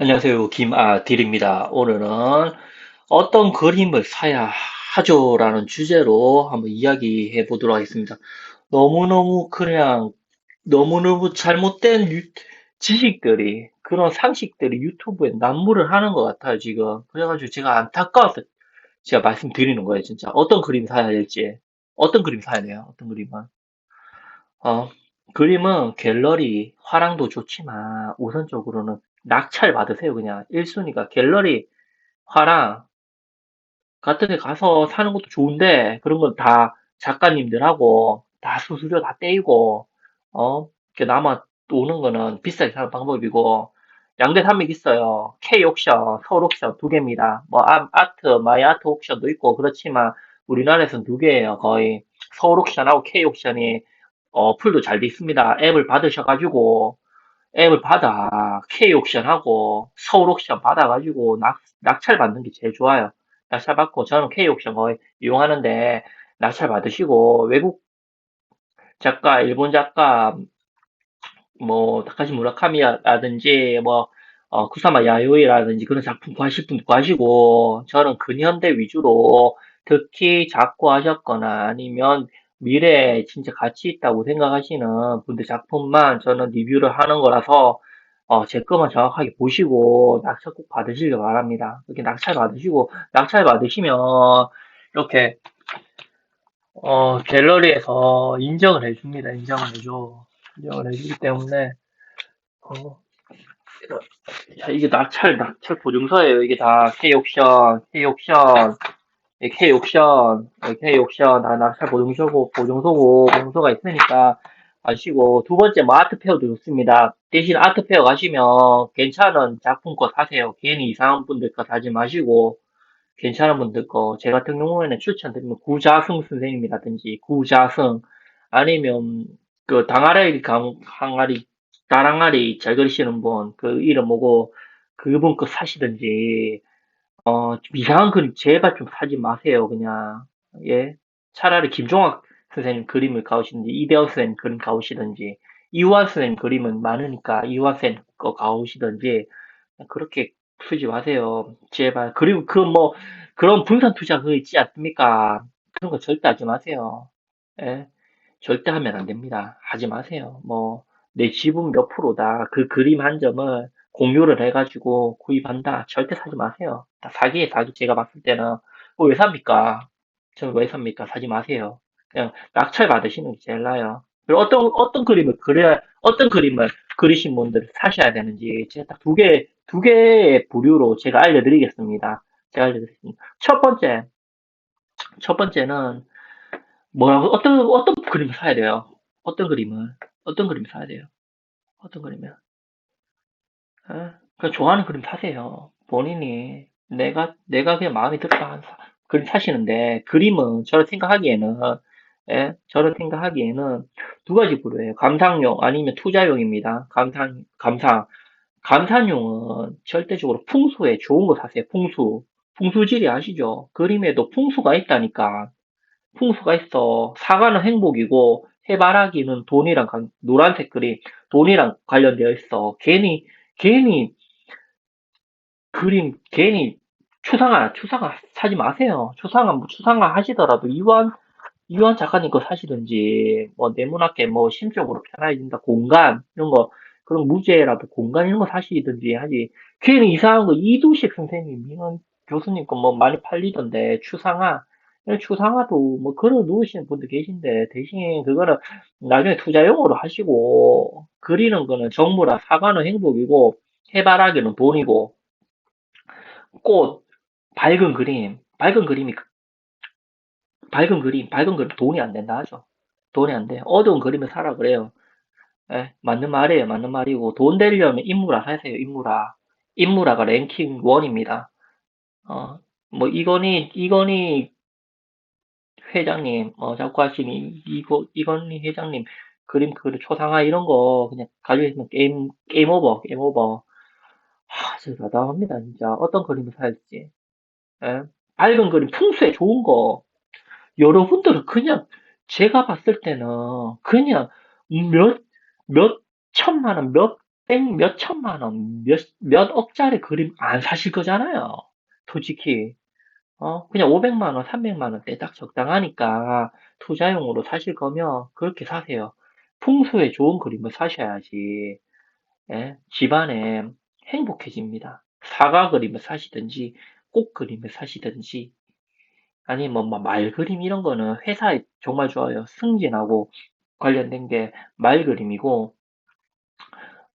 안녕하세요. 김아딜입니다. 오늘은 어떤 그림을 사야 하죠 라는 주제로 한번 이야기해 보도록 하겠습니다. 너무너무 그냥 너무너무 잘못된 유- 지식들이 그런 상식들이 유튜브에 난무를 하는 것 같아요, 지금. 그래가지고 제가 안타까워서 제가 말씀드리는 거예요, 진짜. 어떤 그림 사야 될지. 어떤 그림 사야 돼요, 어떤 그림은. 어, 그림은 갤러리 화랑도 좋지만 우선적으로는 낙찰 받으세요, 그냥. 1순위가 갤러리 화랑 같은 데 가서 사는 것도 좋은데 그런 건 다 작가님들하고 다 수수료 다 떼이고 어, 이렇게 남아 오는 거는 비싸게 사는 방법이고 양대 산맥 있어요. K 옥션, 서울 옥션 두 개입니다. 뭐 아, 아트, 마이 아트 옥션도 있고 그렇지만 우리나라에서는 두 개예요, 거의. 서울 옥션하고 K 옥션이 어, 풀도 잘 돼 있습니다. 앱을 받으셔가지고, 앱을 받아, K 옥션 하고, 서울 옥션 받아가지고, 낙, 낙찰 받는 게 제일 좋아요. 낙찰 받고, 저는 K 옥션 거의 이용하는데, 낙찰 받으시고, 외국 작가, 일본 작가, 뭐, 다카시 무라카미라든지, 뭐, 어, 쿠사마 야요이라든지 그런 작품 구하실 분 구하시고, 저는 근현대 위주로 특히 작고하셨거나 아니면 미래에 진짜 가치 있다고 생각하시는 분들 작품만 저는 리뷰를 하는 거라서, 어, 제 것만 정확하게 보시고 낙찰 꼭 받으시길 바랍니다. 이렇게 낙찰 받으시고, 낙찰 받으시면, 이렇게, 어, 갤러리에서 인정을 해줍니다. 인정을 해줘. 인정을 해주기 때문에, 어, 자, 이게 낙찰, 낙찰 보증서예요. 이게 다 K옥션, K옥션, 예, K옥션, 예, K옥션, 다 낙찰 보증서고, 보증서고, 보증서가 있으니까 아시고, 두 번째, 뭐 아트페어도 좋습니다. 대신 아트페어 가시면 괜찮은 작품 거 사세요. 괜히 이상한 분들 거 사지 마시고, 괜찮은 분들 거, 제 같은 경우에는 추천드리면 구자승 선생님이라든지, 구자승, 아니면 그 당아리 강, 항아리, 다랑아리 잘 그리시는 분, 그 이름 뭐고, 그분 거 사시든지, 어, 이상한 그림 제발 좀 사지 마세요, 그냥. 예. 차라리 김종학 선생님 그림을 가오시든지, 이대호 선생님 그림 가오시든지, 이우환 선생님 그림은 많으니까 이우환 선생님 거 가오시든지, 그렇게 쓰지 마세요. 제발. 그리고 그 뭐, 그런 분산 투자 그거 있지 않습니까? 그런 거 절대 하지 마세요. 예. 절대 하면 안 됩니다. 하지 마세요. 뭐, 내 지분 몇 프로다. 그 그림 한 점을 공유를 해가지고 구입한다. 절대 사지 마세요. 다 사기에 사기. 제가 봤을 때는, 어, 왜 삽니까? 저는 왜 삽니까? 사지 마세요. 그냥 낙찰 받으시는 게 제일 나아요. 그리고 어떤, 어떤 그림을 그려야, 어떤 그림을 그리신 분들 사셔야 되는지, 제가 딱 두 개, 두 개의 부류로 제가 알려드리겠습니다. 제가 알려드리겠습니다. 첫 번째, 첫 번째는, 뭐라고, 어떤, 어떤 그림을 사야 돼요? 어떤 그림을, 어떤 그림 사야 돼요? 어떤 그림이요? 어? 그 좋아하는 그림 사세요. 본인이, 내가, 내가 그냥 마음에 사- 그림 사시는데, 그림은 저를 생각하기에는, 예? 저를 생각하기에는 두 가지 부류예요. 감상용 아니면 투자용입니다. 감상, 감상. 감상용은 절대적으로 풍수에 좋은 거 사세요. 풍수. 풍수지리 아시죠? 그림에도 풍수가 있다니까. 풍수가 있어. 사과는 행복이고 해바라기는 돈이랑 관- 노란색 그림 돈이랑 관련되어 있어. 괜히 괜히 그림 괜히 추상화 추상화 사지 마세요. 추상화 뭐 추상화 하시더라도 이완 이완 작가님 거 사시든지 뭐 네모나게 뭐 심적으로 편해진다 공간 이런 거 그런 무죄라도 공간 이런 거 사시든지 하지 괜히 이상한 거 이두식 선생님 이런 교수님 거 뭐 많이 팔리던데 추상화 추상화도 뭐 걸어 놓으시는 분들 계신데 대신 그거는 나중에 투자용으로 하시고 그리는 거는 정보라 사과는 행복이고 해바라기는 돈이고 꽃 밝은 그림 밝은 그림이 밝은 그림, 밝은 그림 돈이 안 된다 하죠. 돈이 안 돼. 어두운 그림을 사라 그래요. 예, 맞는 말이에요. 맞는 말이고 돈 되려면 인물화 사세요. 인물화. 인물화가 랭킹 1입니다. 어, 뭐 이건희 이건희 회장님, 어, 자꾸 하시니 이거 이건희 회장님 그림 그 초상화 이런 거 그냥 가지고 있으면 게임 게임 오버, 게임 오버. 하, 진짜 나답니다 진짜. 어떤 그림을 사야 할지. 예? 밝은 그림, 풍수에 좋은 거. 여러분들은 그냥 제가 봤을 때는 그냥 몇, 몇 천만 원, 몇 백 몇 천만 원, 몇, 몇 억짜리 그림 안 사실 거잖아요. 솔직히. 어, 그냥 500만 원, 300만 원대 딱 적당하니까 투자용으로 사실 거면 그렇게 사세요. 풍수에 좋은 그림을 사셔야지, 예, 집안에 행복해집니다. 사과 그림을 사시든지, 꽃 그림을 사시든지, 아니면 뭐말 그림 이런 거는 회사에 정말 좋아요. 승진하고 관련된 게 말 그림이고,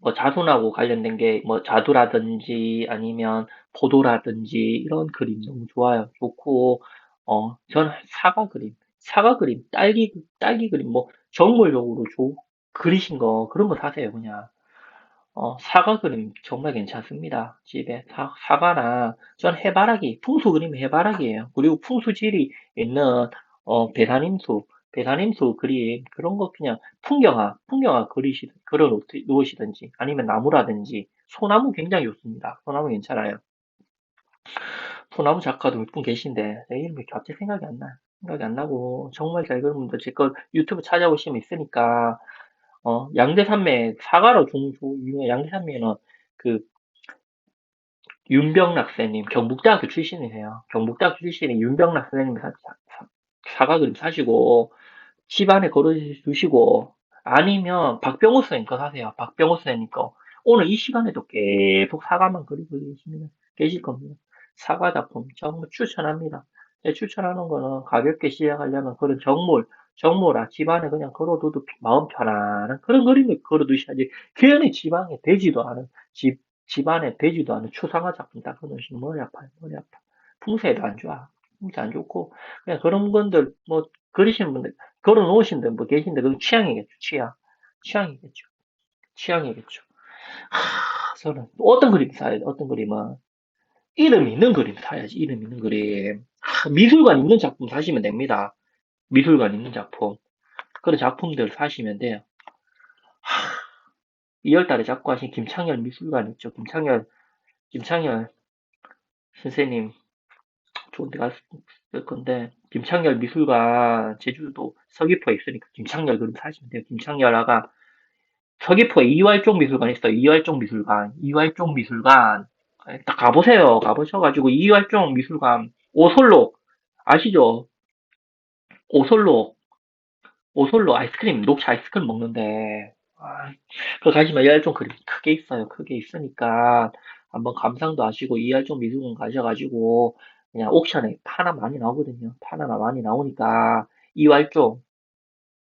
뭐 자손하고 관련된 게 뭐 자두라든지 아니면 포도라든지 이런 그림 너무 좋아요. 좋고 어 저는 사과 그림, 사과 그림, 딸기 딸기 그림 뭐 정물용으로 줘 그리신 거 그런 거 사세요 그냥. 어 사과 그림 정말 괜찮습니다. 집에 사, 사과나 전 해바라기 풍수 그림 해바라기예요. 그리고 풍수지리 있는 어 배산임수 배산임수 그림 그런 거 그냥 풍경화 풍경화 그리시 그려 놓- 놓으시든지 아니면 나무라든지 소나무 굉장히 좋습니다. 소나무 괜찮아요. 소나무 작가도 몇 분 계신데 내 이름이 갑자기 생각이 안 나요. 생각이 안 나고 정말 잘 그린 분들 제거 유튜브 찾아보시면 있으니까 어 양대산맥 사과로 종조 유명 양대산맥에는 그 윤병락 선생님 경북대학교 출신이세요. 경북대학교 출신의 윤병락 선생님 사과 그림 사시고 집안에 걸어주시고 아니면 박병호 선생님 거 사세요. 박병호 선생님 거. 오늘 이 시간에도 계속 사과만 그리고 계시면 계실 겁니다. 사과 작품 정말 추천합니다. 제 추천하는 거는 가볍게 시작하려면 그런 정물, 정물아 집안에 그냥 걸어둬도 마음 편안한 그런 그림을 걸어두셔야지 괜히 집안에 되지도 않은 집, 집안에 되지도 않은 추상화 작품 딱 그러시면 머리 아파요. 머리 아파. 풍세도 안 좋아. 풍세 안 좋고 그냥 그런 분들 뭐 그리시는 분들 걸어 놓으신 분 계신데 그건 취향이겠죠. 취향. 취향이겠죠. 취향이겠죠. 하, 저는 어떤 그림 사야 돼? 어떤 그림은 이름 있는 그림 사야지. 이름 있는 그림. 하, 미술관 있는 작품 사시면 됩니다. 미술관 있는 작품. 그런 작품들 사시면 돼요. 2월달에 작고 하신 김창열 미술관 있죠. 김창열, 김창열 선생님 좋은 데 갔을 건데, 김창열 미술관 제주도 서귀포에 있으니까 김창열 그림 사시면 돼요. 김창열 아가 서귀포에 이활종 미술관 있어요. 이활종 미술관. 이활종 미술관. 딱 가보세요. 가보셔가지고 이활종 미술관 오솔로 아시죠? 오솔로 오솔로 아이스크림 녹차 아이스크림 먹는데 아, 그 가시면 이활종 그림 크게 있어요. 크게 있으니까 한번 감상도 하시고 이활종 미술관 가셔가지고 그냥 옥션에 파나 많이 나오거든요. 파나 많이 나오니까. 이활종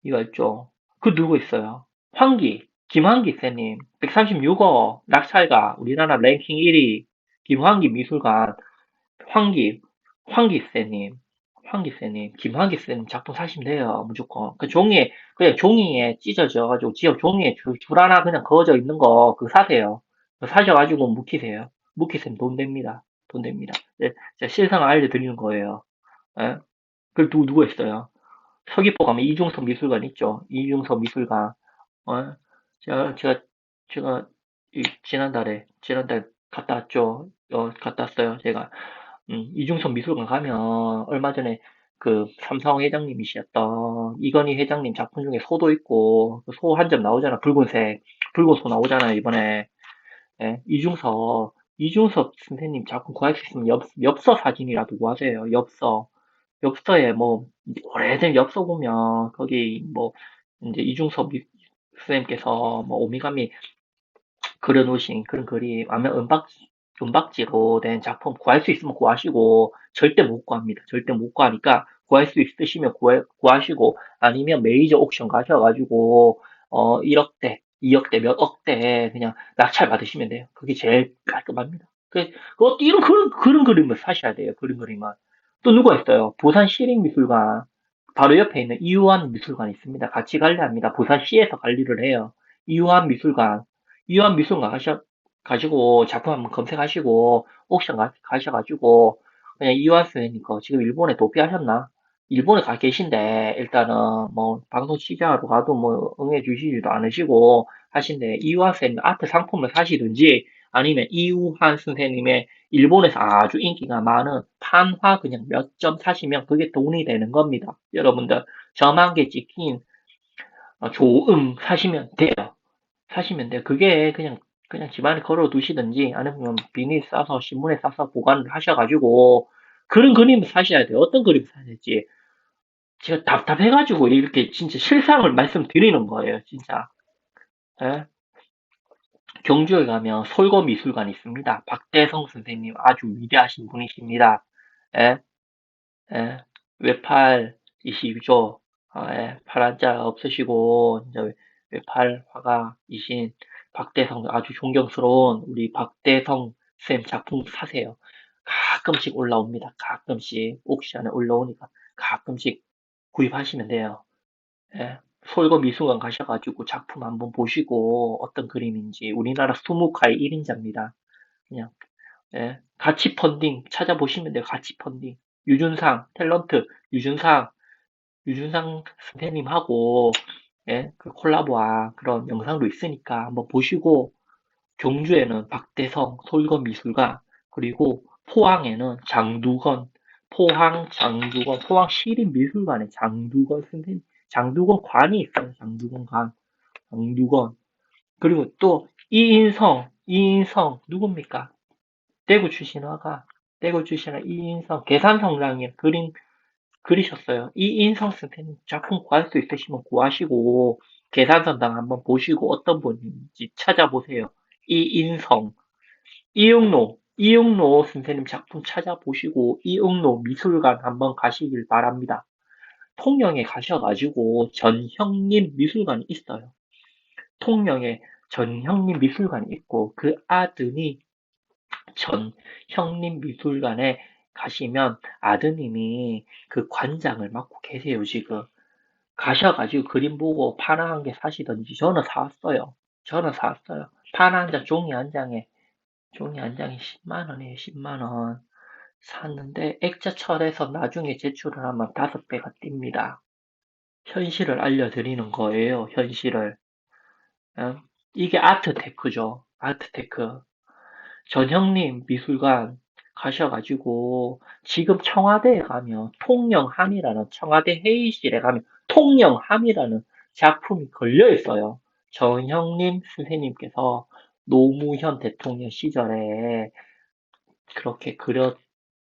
이활종 그 누구 있어요? 황기. 김환기 쌤님. 136호 낙찰가. 우리나라 랭킹 1위 김환기 미술관. 황기. 황기 쌤님. 황기 쌤님. 김환기 쌤님 작품 사시면 돼요 무조건. 그 종이에 그냥 종이에 찢어져 가지고 지역 종이에 줄, 줄 하나 그냥 그어져 있는 거 그거 사세요. 그거 사셔가지고 묵히세요. 묵히세요 돈 됩니다 돈 됩니다 네, 제가 실상을 알려드리는 거예요 예? 그 누구 누구 있어요 서귀포 가면 이중섭 미술관 있죠 이중섭 미술관 어, 제가, 제가, 제가, 이, 지난달에, 지난달 갔다 왔죠. 어, 갔다 왔어요. 제가, 음, 이중섭 미술관 가면, 얼마 전에 그 삼성 회장님이셨던 이건희 회장님 작품 중에 소도 있고, 그 소 한 점 나오잖아. 붉은색. 붉은 소 나오잖아요, 이번에. 예, 이중섭. 이중섭 선생님 작품 구할 수 있으면 엽, 엽서 사진이라도 구하세요. 엽서. 엽서에 뭐, 오래된 엽서 보면, 거기 뭐, 이제 이중섭 선생님께서 뭐 오미가미 그려놓으신 그런 그림, 아니면 은박, 은박지로 된 작품 구할 수 있으면 구하시고, 절대 못 구합니다. 절대 못 구하니까, 구할 수 있으시면 구해, 구하시고, 아니면 메이저 옥션 가셔가지고, 어, 1억대, 2억대, 몇 억대 그냥 낙찰 받으시면 돼요. 그게 제일 깔끔합니다. 그, 그, 이런, 그런, 그런 그림을 사셔야 돼요. 그런 그림은. 또 누가 있어요? 부산 시립미술관. 바로 옆에 있는 이유한 미술관 있습니다. 같이 관리합니다. 부산시에서 관리를 해요. 이유한 미술관. 이유한 미술관 가셔, 가지고 작품 한번 검색하시고 옥션 가, 가셔가지고 그냥 이유한 선생님 거 지금 일본에 도피하셨나? 일본에 가 계신데 일단은 뭐 방송 취재하러 가도 뭐 응해 주시지도 않으시고 하신데 이유한 선생님 아트 상품을 사시든지 아니면 이유한 선생님의 일본에서 아주 인기가 많은 판화 그냥 몇 점 사시면 그게 돈이 되는 겁니다. 여러분들 저만 개 찍힌 어, 조음 사시면 돼요. 사시면 돼요. 그게 그냥 그냥 집안에 걸어 두시든지 아니면 비닐 싸서 신문에 싸서 보관을 하셔가지고 그런 그림 사셔야 돼요. 어떤 그림 사야 될지. 제가 답답해가지고 이렇게 진짜 실상을 말씀드리는 거예요. 진짜. 예? 경주에 가면 솔거 미술관이 있습니다. 박대성 선생님 아주 위대하신 분이십니다. 예? 예? 외팔이시죠. 아, 예. 팔한자 없으시고 이제 외팔 화가이신 박대성 아주 존경스러운 우리 박대성 쌤 작품 사세요. 가끔씩 올라옵니다. 가끔씩 옥션에 올라오니까 가끔씩 구입하시면 돼요. 예. 솔거 미술관 가셔가지고 작품 한번 보시고 어떤 그림인지 우리나라 수묵화의 1인자입니다. 그냥 예. 가치 펀딩 찾아보시면 돼요. 가치 펀딩. 유준상 탤런트 유준상 유준상 선생님하고 예, 그 콜라보한 그런 영상도 있으니까 한번 보시고 경주에는 박대성 솔거 미술관 그리고 포항에는 장두건 포항 장두건 포항 시립미술관에 장두건 선생님 장두건 관이 있어요. 장두건 관 장두건 그리고 또 이인성 이인성 누굽니까? 대구 출신 화가 대구 출신 이인성 계산성당에 그림 그리셨어요. 이인성 선생님 작품 구할 수 있으시면 구하시고 계산선당 한번 보시고 어떤 분인지 찾아보세요. 이인성, 이응로, 이응로 선생님 작품 찾아보시고 이응로 미술관 한번 가시길 바랍니다. 통영에 가셔가지고 전형님 미술관이 있어요. 통영에 전형님 미술관이 있고 그 아들이 전형님 미술관에 가시면 아드님이 그 관장을 맡고 계세요, 지금. 가셔가지고 그림 보고 파나 한개 사시던지 저는 사왔어요. 저는 사왔어요. 파나 한 장, 종이 한 장에, 종이 한 장에 10만원이에요, 10만원. 샀는데 액자 철에서 나중에 제출을 하면 다섯 배가 뜁니다. 현실을 알려드리는 거예요, 현실을. 어? 이게 아트테크죠, 아트테크. 전형님 미술관 가셔가지고 지금 청와대에 가면 통영함이라는 청와대 회의실에 가면 통영함이라는 작품이 걸려 있어요. 전형님 선생님께서 노무현 대통령 시절에 그렇게 그려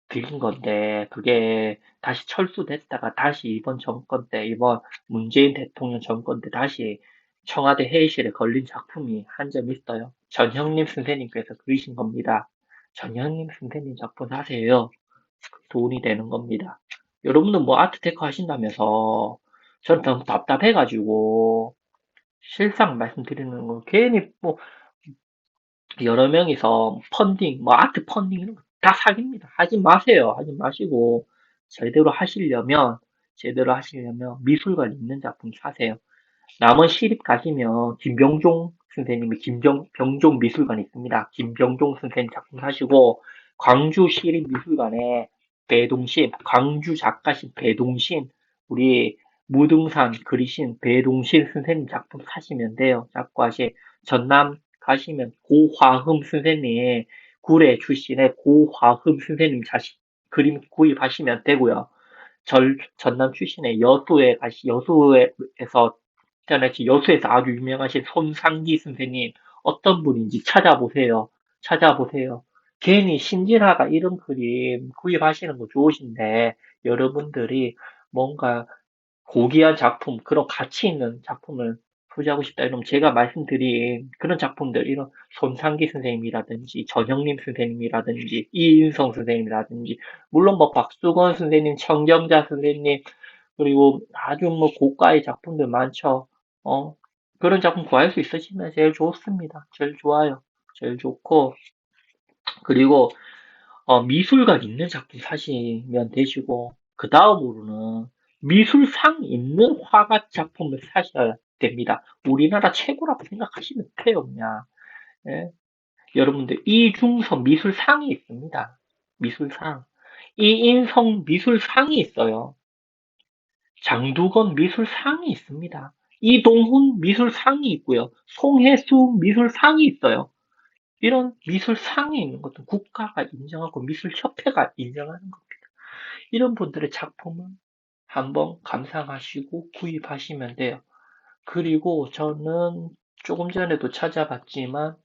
드린 건데 그게 다시 철수됐다가 다시 이번 정권 때 이번 문재인 대통령 정권 때 다시 청와대 회의실에 걸린 작품이 한 점 있어요. 전형님 선생님께서 그리신 겁니다. 전현님 선생님 작품 하세요. 돈이 되는 겁니다. 여러분들 뭐 아트테크 하신다면서 저는 너무 답답해가지고 실상 말씀드리는 거 괜히 뭐 여러 명이서 펀딩 뭐 아트 펀딩 이런 거 다 사기입니다. 하지 마세요. 하지 마시고 제대로 하시려면 제대로 하시려면 미술관 있는 작품 사세요. 남원 시립 가시면 김병종 선생님이 김병종 미술관이 있습니다. 김병종 선생님 작품 사시고 광주 시립 미술관에 배동신, 광주 작가신 배동신, 우리 무등산 그리신 배동신 선생님 작품 사시면 돼요. 작가신 전남 가시면 고화흠 선생님 구례 출신의 고화흠 선생님 자식 그림 구입하시면 되고요. 절, 전남 출신의 여수에 가시 여수에서 인터넷 여수에서 아주 유명하신 손상기 선생님 어떤 분인지 찾아보세요. 찾아보세요. 괜히 신진아가 이런 그림 구입하시는 거 좋으신데 여러분들이 뭔가 고귀한 작품, 그런 가치 있는 작품을 소지하고 싶다 이러면 제가 말씀드린 그런 작품들 이런 손상기 선생님이라든지 전형님 선생님이라든지 이인성 선생님이라든지 물론 뭐 박수건 선생님, 청경자 선생님 그리고 아주 뭐 고가의 작품들 많죠. 어, 그런 작품 구할 수 있으시면 제일 좋습니다. 제일 좋아요. 제일 좋고, 그리고, 어, 미술관 있는 작품 사시면 되시고, 그 다음으로는 미술상 있는 화가 작품을 사셔야 됩니다. 우리나라 최고라고 생각하시면 돼요, 그냥. 예? 여러분들, 이중섭 미술상이 있습니다. 미술상. 이인성 미술상이 있어요. 장두건 미술상이 있습니다. 이동훈 미술상이 있고요. 송혜수 미술상이 있어요. 이런 미술상이 있는 것도 국가가 인정하고 미술협회가 인정하는 겁니다. 이런 분들의 작품을 한번 감상하시고 구입하시면 돼요. 그리고 저는 조금 전에도 찾아봤지만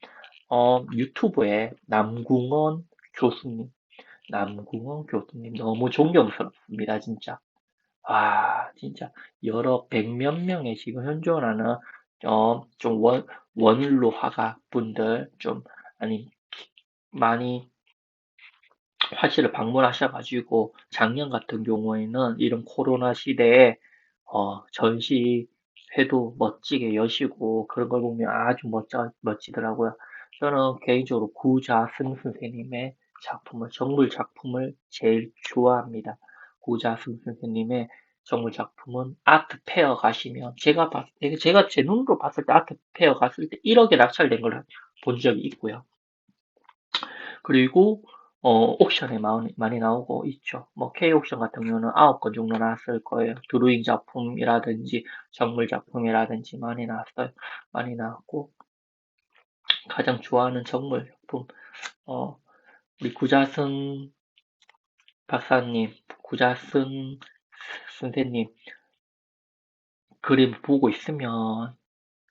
어, 유튜브에 남궁원 교수님, 남궁원 교수님 너무 존경스럽습니다, 진짜. 아, 진짜 여러 백몇 명의 지금 현존하는 어, 좀 원, 원로 화가 분들 좀 아니 많이 화실을 방문하셔가지고 작년 같은 경우에는 이런 코로나 시대에 어, 전시 회도 멋지게 여시고 그런 걸 보면 아주 멋져, 멋지더라고요. 저는 개인적으로 구자승 선생님의 작품을, 정물 작품을 제일 좋아합니다. 구자승 선생님의 정물 작품은 아트 페어 가시면 제가 봤, 제가 제 눈으로 봤을 때 아트 페어 갔을 때 1억에 낙찰된 걸 본 적이 있고요. 그리고 어, 옥션에 많이, 많이 나오고 있죠. 뭐, K-옥션 같은 경우는 아홉 건 정도 나왔을 거예요. 드로잉 작품이라든지, 정물 작품이라든지 많이 나왔어요. 많이 나왔고, 가장 좋아하는 정물 작품, 어, 우리 구자승 박사님, 구자승 선생님, 그림 보고 있으면,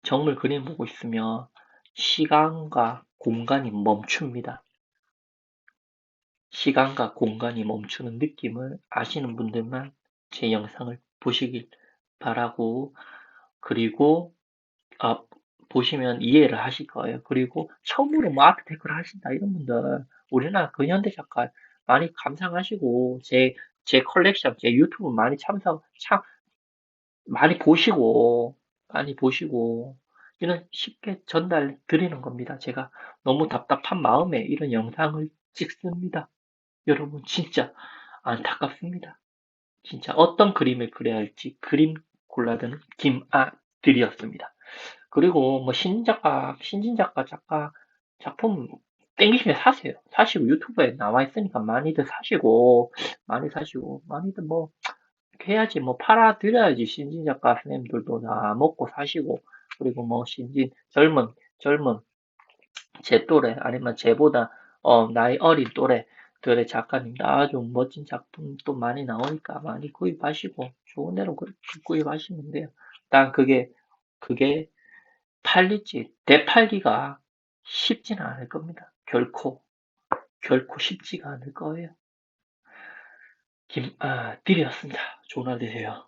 정물 그림 보고 있으면, 시간과 공간이 멈춥니다. 시간과 공간이 멈추는 느낌을 아시는 분들만 제 영상을 보시길 바라고 그리고 아, 보시면 이해를 하실 거예요. 그리고 처음으로 뭐 데코를 하신다 이런 분들 우리나라 근현대 작가 많이 감상하시고 제 제 컬렉션 제 유튜브 많이 참석 참 많이 보시고 많이 보시고 이런 쉽게 전달 드리는 겁니다. 제가 너무 답답한 마음에 이런 영상을 찍습니다. 여러분 진짜 안타깝습니다. 진짜 어떤 그림을 그려야 할지 그림 골라드는 김아들이었습니다. 그리고 뭐 신작가, 신진작가, 작가 작품 땡기시면 사세요. 사시고 유튜브에 나와 있으니까 많이들 사시고 많이 사시고 많이들 뭐 해야지 뭐 팔아드려야지 신진 작가 선생님들도 다 먹고 사시고 그리고 뭐 신진 젊은 젊은 제 또래 아니면 제보다 어, 나이 어린 또래 들의 작가님들 아주 멋진 작품 또 많이 나오니까 많이 구입하시고 좋은 대로 구입하시면 돼요. 단 그게 그게 팔릴지 되팔기가 쉽지는 않을 겁니다. 결코 결코 쉽지가 않을 거예요. 김, 아, 딜이었습니다. 좋은 날 되세요.